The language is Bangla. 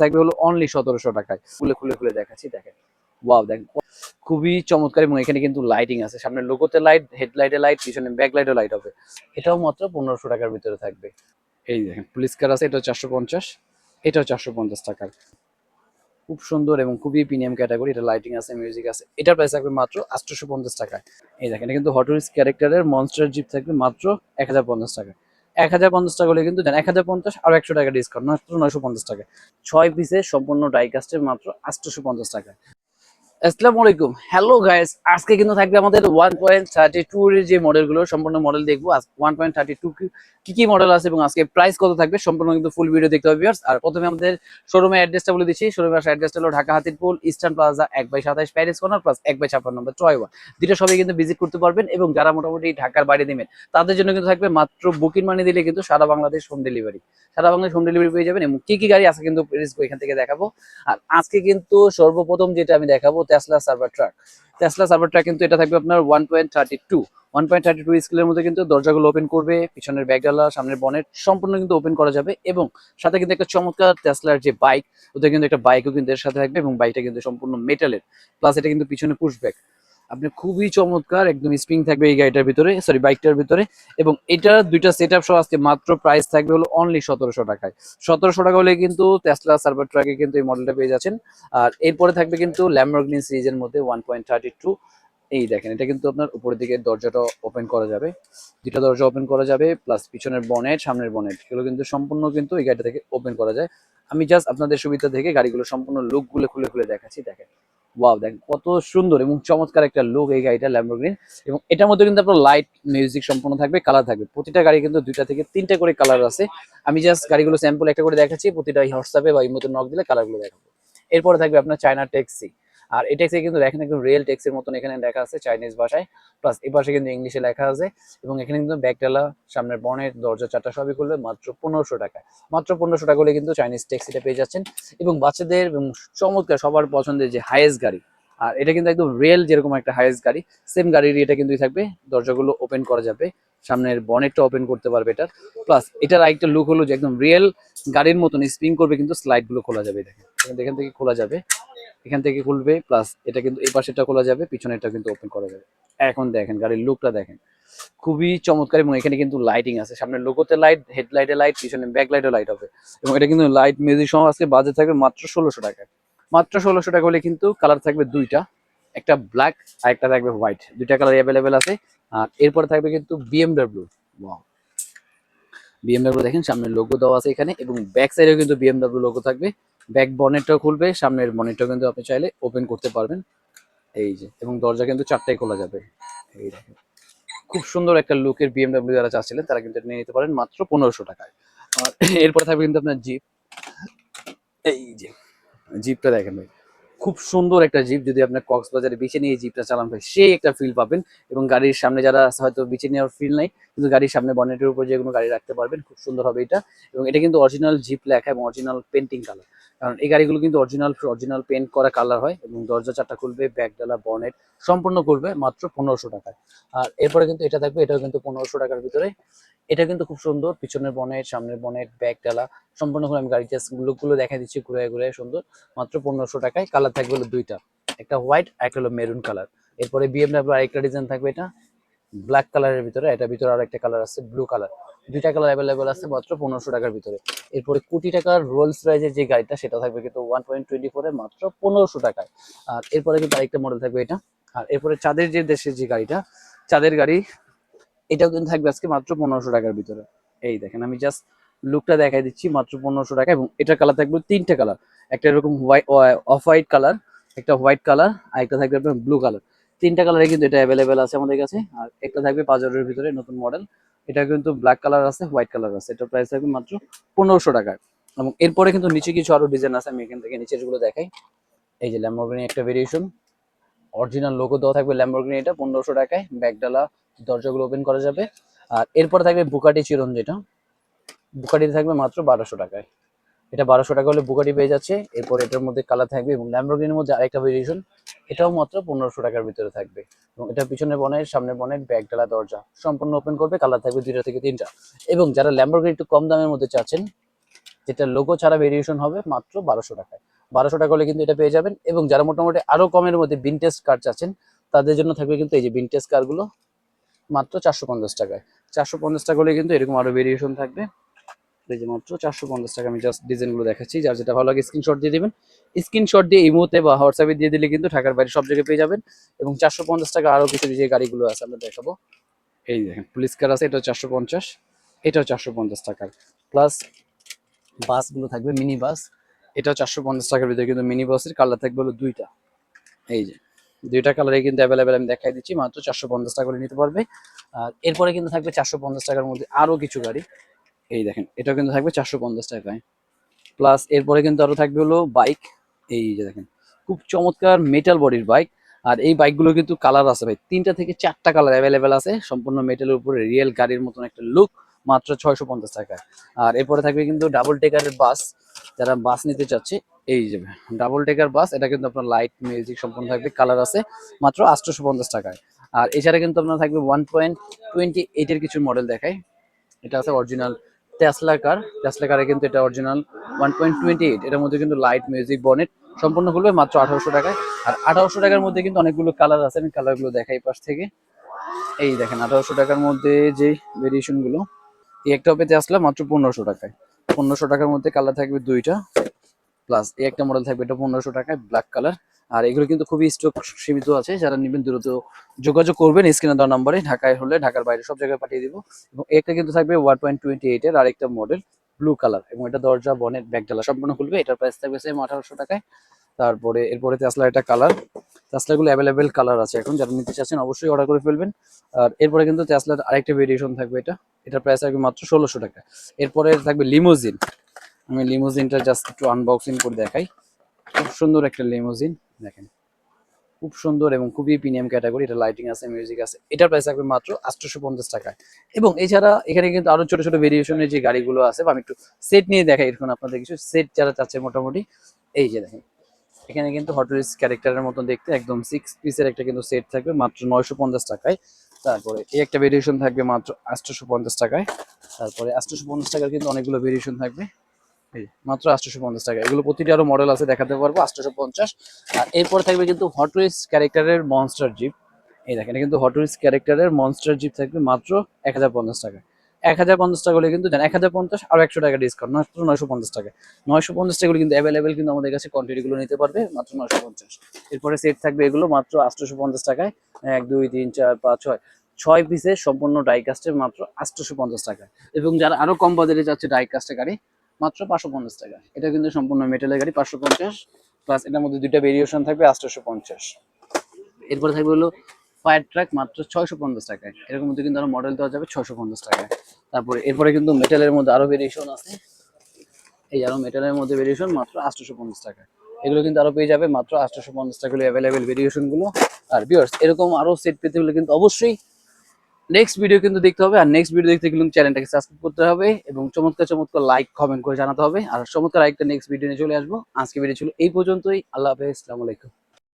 থাকবে হলো অনলি সতেরোশো টাকায়। খুলে খুলে খুলে দেখাচ্ছি, দেখেন। ওয়াও দেখেন খুবই চমৎকার এবং এখানে কিন্তু লাইটিং আছে। সামনে লোগোতে লাইট হেডলাইটে লাইট পিছনে ব্যাক লাইটে লাইট হবে। এটাও মাত্র পনেরোশো টাকার ভিতরে থাকবে। এই দেখেন পুলিশ কার আছে, এটাও চারশো পঞ্চাশ, এটাও চারশো পঞ্চাশ টাকার। খুব সুন্দর এবং খুবই প্রিমিয়াম ক্যাটাগরি এটা লাইটিং আছে মিউজিক আছে। এটার প্রাইস থাকবে মাত্র আটশোশো পঞ্চাশ টাকায়। এই দেখেন, এটা কিন্তু হটরিস ক্যারেক্টারের মনস্টার জিপ থাকবে মাত্র এক হাজার পঞ্চাশ টাকা এক হাজার পঞ্চাশ টাকা হলে কিন্তু দেন এক হাজার পঞ্চাশ আর একশো টাকা ডিসকাউন্ট মাত্র নয়শো পঞ্চাশ টাকা। ছয় পিসের সম্পূর্ণ ডাইকাস্টের মাত্র আটশোশো পঞ্চাশ টাকা। আসসালামু আলাইকুম। হ্যালো গাইস আজকে কিন্তু থাকবে আমাদের ওয়ান পয়েন্ট থার্টি টু এর যে মডেলগুলো, সম্পূর্ণ মডেল দেখব। ওয়ান পয়েন্ট থার্টি টু কি কি মডেল আছে এবং আজকে প্রাইস কত থাকবে, সম্পূর্ণ কিন্তু ফুল ভিডিও দেখতে হবে। আর প্রথমে আমাদের শোরুমের অ্যাড্রেসটা বলে দিচ্ছি। শোরুমের অ্যাড্রেসটা হলো ঢাকা হাতিরপুল ইস্টার্ন প্লাজা এক বাই সাতাইশ প্যারিস কর্নার প্লাস এক বাই ছাপ্পান্ন নম্বর টয় ওয়ান দুটো সবাই কিন্তু ভিজিট করতে পারবেন এবং যারা মোটামুটি ঢাকার বাইরে দিবেন তাদের জন্য কিন্তু থাকবে মাত্র বুকিং মানি দিলে কিন্তু সারা বাংলাদেশ হোম ডেলিভারি সারা বাংলাদেশ হোম ডেলিভারি পেয়ে যাবেন এবং কি কি গাড়ি আছে কিন্তু এখান থেকে দেখাবো। আর আজকে কিন্তু সর্বপ্রথম যেটা আমি দেখাবো Tesla server truck Tesla server truck কিন্তু এটা থাকবে আপনার one point thirty two one point thirty two স্কেলের মধ্যে কিন্তু দরজাগুলো ওপেন করবে, পিছনের ব্যাগডালা, সামনের বনেট সম্পূর্ণ কিন্তু ওপেন করা যাবে এবং সাথে কিন্তু একটা চমৎকার টেসলার যে বাইক ওদের কিন্তু একটা বাইকও কিন্তু এর সাথে থাকবে এবং বাইকটা কিন্তু সম্পূর্ণ মেটালের প্লাস এটা কিন্তু পিছনে পুশ ব্যাগ আপনি খুবই চমৎকার, একদম স্প্রিং থাকবে এই গাড়িটার ভিতরে সরি বাইকটার ভিতরে। এবং এটা দুইটা সেট আপ সহ আজকে মাত্র প্রাইস থাকবে হলো অনলি সতেরোশো টাকায়। সতেরোশো টাকা হলে কিন্তু টেসলা সার্ভার ট্রাকে কিন্তু এই মডেলটা পেয়ে যাচ্ছেন। আর এরপরে থাকবে কিন্তু ল্যাম্বরগ্রিন সিরিজের মধ্যে ওয়ান পয়েন্ট থার্টি টু এই দেখেন, এটা কিন্তু আপনার উপরের দিকে দরজাটা ওপেন করা যাবে। দুটা দরজা ওপেন করা যাবে প্লাস পিছনের বনেট সামনের বনেট এগুলো কিন্তু সম্পূর্ণ কিন্তু এই গাড়িটা থেকে ওপেন করা যায়। আমি জাস্ট আপনাদের সুবিধা থেকে গাড়িগুলো সম্পূর্ণ লুকগুলো খুলে খুলে দেখাচ্ছি, দেখেন। ওয়াও দেখেন কত সুন্দর এবং চমৎকার একটা লুক এই গাড়িটা ল্যাম্বরগিনি এবং এটার মধ্যে কিন্তু আপনার লাইট মিউজিক সম্পূর্ণ থাকবে কালার থাকবে। প্রতিটা গাড়ি কিন্তু দুইটা থেকে তিনটা করে কালার আছে। আমি জাস্ট গাড়িগুলো স্যাম্পল একটা করে দেখাচ্ছি, প্রতিটা হোয়াটসঅ্যাপে বা এই মতো নক দিলে কালারগুলো দেখাবো। এরপরে থাকবে আপনার চায়না ট্যাক্সি আর এই ট্যাক্সি কিন্তু দেখেন একদম রিয়েল ট্যাক্সির মতন এখানে লেখা আছে চাইনিজ ভাষায়। প্লাস এই পাশে কিন্তু ইংলিশে লেখা আছে এবং এখানে কিন্তু ব্যাগডালা, সামনের বনের দরজা, চারটা সবই করলে মাত্র পনেরোশো টাকায়। মাত্র পনেরোশো টাকা হলে কিন্তু চাইনিজ ট্যাক্সিটা পেয়ে যাচ্ছেন। এবং বাচ্চাদের এবং চমৎকার সবার পছন্দের যে হাইয়েস্ট গাড়ি, আর এটা কিন্তু একদম রিয়েল যেরকম একটা হাইয়েস্ট গাড়ি সেম গাড়ির এটা কিন্তু থাকবে। দরজাগুলো ওপেন করা যাবে, সামনের বনেটটা ওপেন করতে পারবে এটার প্লাস এটার আরেকটা লুক হলো যে একদম রিয়েল গাড়ির মতন স্প্রিং করবে কিন্তু স্লাইডগুলো খোলা যাবে, দেখেন। এখান থেকে খোলা যাবে। এখান থেকে খুলবে প্লাস এটা কিন্তু এই পাশেটা খোলা যাবে পিছনেরটা কিন্তু ওপেন করা যাবে। এখন দেখেন, গাড়ির লুকটা দেখেন। খুবই চমৎকার এবং এখানে কিন্তু লাইটিং আছে। সামনে লোগোতে লাইট হেডলাইটে লাইট পিছনে ব্যাক লাইটে লাইট হবে। এবং এটা কিন্তু লাইট মিউজিক সহ আজকে বাজেট থাকবে মাত্র ষোলোশো টাকা। মাত্র ষোলোশো টাকা হলে কিন্তু কালার থাকবে দুইটা, একটা ব্ল্যাক আর একটা থাকবে হোয়াইট দুইটা কালার অ্যাভেলেবেল আছে। আর এরপরে থাকবে কিন্তু বিএমডাব্লিউ বিএমডাব্লিউ দেখেন সামনের লোগো দেওয়া আছে এখানে এবং ব্যাক সাইডেও কিন্তু বিএমডাব্লিউ লোগো থাকবে। ব্যাক বনেটটাও খুলবে, সামনের বনেটটাও কিন্তু আপনি চাইলে ওপেন করতে পারবেন। এই যে, এবং দরজা কিন্তু চারটাই খোলা যাবে। এই দেখেন। খুব সুন্দর একটা লুকের বিএমডাব্লিউ যারা চাচ্ছিলেন, তারা কিন্তু নিয়ে নিতে পারেন মাত্র পনেরোশো টাকায়। আর এরপরে থাকবে কিন্তু আপনার জিপ এই যে জিপটা দেখেন ভাই। খুব সুন্দর একটা জিপ যদি আপনার কক্সবাজারে বিচে নিয়ে জিপটা চালান ভাই, সেই একটা ফিল পাবেন। এবং গাড়ির সামনে যারা হয়তো বিচে নেওয়ার ফিল নাই কিন্তু গাড়ির সামনে বনেটের উপর যে কোনো গাড়ি রাখতে পারবেন, খুব সুন্দর হবে এটা। এবং এটা কিন্তু অরিজিনাল জিপ লেখা এবং অরিজিনাল পেন্টিং কালার কারণ এই গাড়িগুলো কিন্তু অরিজিনাল অরিজিনাল পেন্ট করা কালার হয় এবং দরজা চারটা খুলবে, ব্যাগডালা বনেট সম্পূর্ণ করবে মাত্র পনেরোশো টাকায়। আর এরপরে কিন্তু এটা থাকবে, এটাও কিন্তু পনেরোশো টাকার ভিতরে। এটা কিন্তু খুব সুন্দর, পিছনের বনেট সামনের বনেট ব্যাগ ডালা সম্পূর্ণ করে আমি গাড়িটা লুকগুলো দেখা দিচ্ছি ঘুরে ঘুরে সুন্দর। মাত্র পনেরোশো টাকায় কালার থাকবে হলো দুইটা। একটা হোয়াইট একটা হলো মেরুন কালার এরপরে বিএমডাব্লিউ আরেকটা ডিজাইন থাকবে এটা। ব্ল্যাক কালারের ভিতরে এটা ভিতরে আর একটা কালার আছে ব্লু কালার দুইটা কালার অ্যাভেলেবেল আছে মাত্র পনেরোশো টাকার ভিতরে। এরপরে কোটি টাকার রোলস রাইজের যে গাড়িটা, সেটা থাকবে কিন্তু ওয়ান পয়েন্ট টোয়েন্টি ফোরে মাত্র পনেরোশো টাকায়। আর এরপরে কিন্তু আরেকটা মডেল থাকবে এটা। আর এরপরে চাঁদের যে দেশের যে গাড়িটা, চাঁদের গাড়ি, এটাও কিন্তু থাকবে আজকে মাত্র পনেরোশো টাকার ভিতরে। এই দেখেন, আমি জাস্ট লুকটা দেখাই দিচ্ছি, মাত্র পনেরোশো টাকা এবং এটার কালার থাকবে তিনটে কালার একটা এরকম হোয়াইট অফ হোয়াইট কালার একটা হোয়াইট কালার আর একটা থাকবে ব্লু কালার তিনটা কালারে কিন্তু এটা অ্যাভেলেবেল আছে আমাদের কাছে। আর একটা থাকবে পাঁচজনের ভিতরে নতুন মডেল এটা কিন্তু ব্ল্যাক কালার আছে হোয়াইট কালার আছে। এটার প্রাইস থাকবে মাত্র পনেরোশো টাকায় এবং এরপরে কিন্তু নিচে কিছু আরও ডিজাইন আছে, আমি এখান থেকে নিচেরগুলো দেখাই। এই যে ল্যাম্বরগিনি একটা ভেরিয়েশন অরিজিনাল লোগো দেওয়া থাকবে ল্যাম্বরগিনি এটা পনেরোশো টাকায়। ব্যাগডালা দরজাগুলো ওপেন করা যাবে। আর এরপরে থাকবে বুকাটি চিরন যেটা বুকাটি থাকবে মাত্র বারোশো টাকায়। এটা বারোশো টাকা হলে বুকাটি পেয়ে যাচ্ছে। এরপর এটার মধ্যে কালার থাকবে এবং ল্যাম্বরগিনির মধ্যে আরেকটা ভেরিয়েশন এটাও মাত্র পনেরোশো টাকার ভিতরে থাকবে। এবং এটা পিছনে বনের সামনে বনের ব্যাগডালা দরজা সম্পূর্ণ ওপেন করবে। কালার থাকবে দুইটা থেকে তিনটা। এবং যারা ল্যাম্বরগিনি একটু কম দামের মধ্যে চাচ্ছেন, যেটা লোগো ছাড়া ভেরিয়েশন হবে মাত্র বারোশো টাকায়। বারোশো টাকা হলে কিন্তু এটা পেয়ে যাবেন। এবং যারা মোটামুটি আরও কমের মধ্যে ভিনটেজ কার চাচ্ছেন, তাদের জন্য থাকবে কিন্তু এই যে ভিনটেজ কারগুলো মাত্র চারশো পঞ্চাশ টাকায়। চারশো পঞ্চাশ টাকা হলে কিন্তু এরকম আরও ভেরিয়েশন থাকবে। এই যে মাত্র চারশো পঞ্চাশ টাকা। আমি জাস্ট ডিজাইনগুলো দেখাচ্ছি, যার যেটা ভালো লাগে স্ক্রিনশট দিয়ে দিবেন। স্ক্রিনশট দিয়ে ইমোতে বা হোয়াটসঅ্যাপে দিয়ে দিলে কিন্তু ঢাকার বাইরে সব জায়গায় পেয়ে যাবেন। এবং চারশো পঞ্চাশ টাকা আরও কিছু যে গাড়িগুলো আছে, আমরা দেখাবো। এই দেখেন পুলিশ কার আছে এটা চারশো পঞ্চাশ, এটাও চারশো পঞ্চাশ টাকার। প্লাস বাসগুলো থাকবে মিনি বাস এটাও চারশো পঞ্চাশ টাকার ভিতরে কিন্তু মিনি বাসের কালার থাকবে হলো দুইটা। এই যে, দুইটা কালারে কিন্তু অ্যাভেলেবেল আমি দেখাই দিচ্ছি, মাত্র চারশো পঞ্চাশ টাকা করে নিতে পারবে। আর এরপরে কিন্তু থাকবে চারশো পঞ্চাশ টাকার মধ্যে আরও কিছু গাড়ি। এই দেখেন, এটাও কিন্তু থাকবে চারশো পঞ্চাশ টাকায়। প্লাস এরপরে কিন্তু আরও থাকবে হলো বাইক এই যে দেখেন, খুব চমৎকার মেটাল বডির বাইক আর এই বাইকগুলো কিন্তু কালার আছে ভাই। তিনটা থেকে চারটা কালার অ্যাভেলেবেল আছে। সম্পূর্ণ মেটালের উপরে রিয়েল গাড়ির মতন একটা লুক মাত্র ছয়শো পঞ্চাশ টাকায়। আর এরপরে থাকবে কিন্তু ডাবল টেকারের বাস যারা বাস নিতে চাচ্ছে, এই যে ডাবল টেকার বাস এটা কিন্তু আপনার লাইট মিউজিক সম্পূর্ণ থাকবে কালার আছে, মাত্র আটশোশো পঞ্চাশ টাকায়। আর এছাড়া কিন্তু আপনার থাকবে ওয়ান পয়েন্ট টোয়েন্টি এইটের কিছু মডেল দেখায়। এটা আছে অরিজিনাল টেসলা কার টেসলা কারে কিন্তু এটা original one point twenty eight এটার মধ্যে কিন্তু লাইট মিউজিক বনেট সম্পূর্ণ খুলবে মাত্র আঠারোশো টাকায়। আর আঠারোশো টাকার মধ্যে কিন্তু অনেকগুলো কালার আছে। আমি কালারগুলো দেখাই পাশ থেকে। এই দেখেন, আঠারোশো টাকার মধ্যে যে ভেরিয়েশনগুলো, এই একটা পেতে আসলে মাত্র পনেরোশো টাকায়। পনেরোশো টাকার মধ্যে কালার থাকবে দুইটা। প্লাস এই একটা মডেল থাকবে এটা পনেরোশো টাকায় ব্ল্যাক কালার আর এগুলো কিন্তু খুবই স্টক সীমিত আছে। যারা নেবেন দ্রুত যোগাযোগ করবেন স্ক্রিনে দেওয়া নম্বরে, ঢাকায় হলে ঢাকার বাইরে সব জায়গায় পাঠিয়ে দিব। এবং একটা কিন্তু থাকবে ওয়ান পয়েন্ট টোয়েন্টি এইটের আরেকটা মডেল ব্লু কালার এবং এটা দরজা বনেট ব্যাগডালা সম্পূর্ণ খুলবে। এটার প্রাইস থাকবে সেম আঠারোশো টাকায়। তারপরে, এরপরে তেসলা এটা কালার তেসলাগুলো অ্যাভেলেবেল কালার আছে এখন। যারা নিতে চাচ্ছেন অবশ্যই অর্ডার করে ফেলবেন। আর এরপরে কিন্তু তেসলার আরেকটা ভেরিয়েশন থাকবে এটা। এটার প্রাইস থাকবে মাত্র ষোলোশো টাকা। এরপরে থাকবে লিমোজিন আমি লিমোজিনটা জাস্ট একটু আনবক্সিং করে দেখাই। খুব সুন্দর একটা লিমোজিন দেখেন। খুব সুন্দর এবং খুবই প্রিমিয়াম ক্যাটাগরি, এটা লাইটিং আছে মিউজিক আছে, এটার প্রাইস থাকবে মাত্র আটশোশো পঞ্চাশ টাকায়। এবং এছাড়া এখানে কিন্তু আরও ছোট ছোট ভেরিয়েশনের যে গাড়িগুলো আছে, বা আমি একটু সেট নিয়ে দেখাই এরকম আপনাদের কিছু। সেট যারা চাচ্ছে মোটামুটি, এই যে দেখেন, এখানে কিন্তু হটরিস ক্যারেক্টারের মতন দেখতে, একদম সিক্স পিসের একটা কিন্তু সেট থাকবে মাত্র নয়শো পঞ্চাশ টাকায়। তারপরে এই একটা ভেরিয়েশন থাকবে মাত্র আটশোশো পঞ্চাশ টাকায়। তারপরে আটশোশো পঞ্চাশ টাকার কিন্তু অনেকগুলো ভেরিয়েশন থাকবে। মাত্র আটশোশো পঞ্চাশ টাকা। এগুলো প্রতিটি আরও মডেল আছে, দেখাতে পারব, আটশোশো পঞ্চাশ। আর এরপর থাকবে কিন্তু হটরিস ক্যারেক্টারের মনস্টার জিপ এই দেখেন, কিন্তু হটরিস ক্যারেক্টারের মনস্টার জিপ থাকবে মাত্র এক হাজার পঞ্চাশ টাকা। এক হাজার পঞ্চাশ টাকা হলে কিন্তু এক হাজার পঞ্চাশ আর একশো টাকা ডিসকাউন্ট মাত্র নয়শো পঞ্চাশ টাকা। নয়শো পঞ্চাশ টাকা কিন্তু অ্যাভেলেবেল কিন্তু আমাদের কাছে কোয়ান্টিটিগুলো নিতে পারবে, মাত্র নয়শো পঞ্চাশ। এরপরে সেট থাকবে এগুলো মাত্র আটশোশো পঞ্চাশ টাকায়। এক, দুই, তিন, চার, পাঁচ, ছয়। ছয় পিসের সম্পূর্ণ ডাইকাস্টের মাত্র আটশোশো পঞ্চাশ টাকা। এবং যারা আরও কম বাজারে যাচ্ছে ডাইকাস্টের গাড়ি মাত্র পাঁচশো পঞ্চাশ টাকা। এটা কিন্তু সম্পূর্ণ মেটালের গাড়ি, পাঁচশো পঞ্চাশ প্লাস এটার মধ্যে দুইটা ভেরিয়েশন থাকবে আটশোশো পঞ্চাশ। এরপরে থাকবে হলো ফায়ার ট্রাক মাত্র ছয়শো পঞ্চাশ টাকায়। এরকম মধ্যে কিন্তু আরও মডেল দেওয়া যাবে ছয়শো পঞ্চাশ টাকায়। তারপরে এরপরে কিন্তু মেটালের মধ্যে আরও ভেরিয়েশন আছে। এই আরও মেটালের মধ্যে ভেরিয়েশন মাত্র আটশোশো পঞ্চাশ টাকা এগুলো কিন্তু আরও পেয়ে যাবে মাত্র আটশোশো পঞ্চাশ টাকা অ্যাভেলেবেল ভেরিয়েশনগুলো। আর বিয়ার্স এরকম আরও সেট পেতে হলে কিন্তু অবশ্যই নেক্সট ভিডিও কিন্তু দেখতে হবে আর নেক্সট ভিডিও দেখতে গেলে চ্যানেলটাকে সাবস্ক্রাইব করতে হবে এবং চমৎকার চমৎকার লাইক কমেন্ট করে জানাতে হবে। আর চমৎকার আরেকটা নেক্সট ভিডিও নিয়ে চলে আসব। আজকে ভিডিও ছিল এই পর্যন্তই। আল্লাহ হাফেজ। আসসালামু আলাইকুম।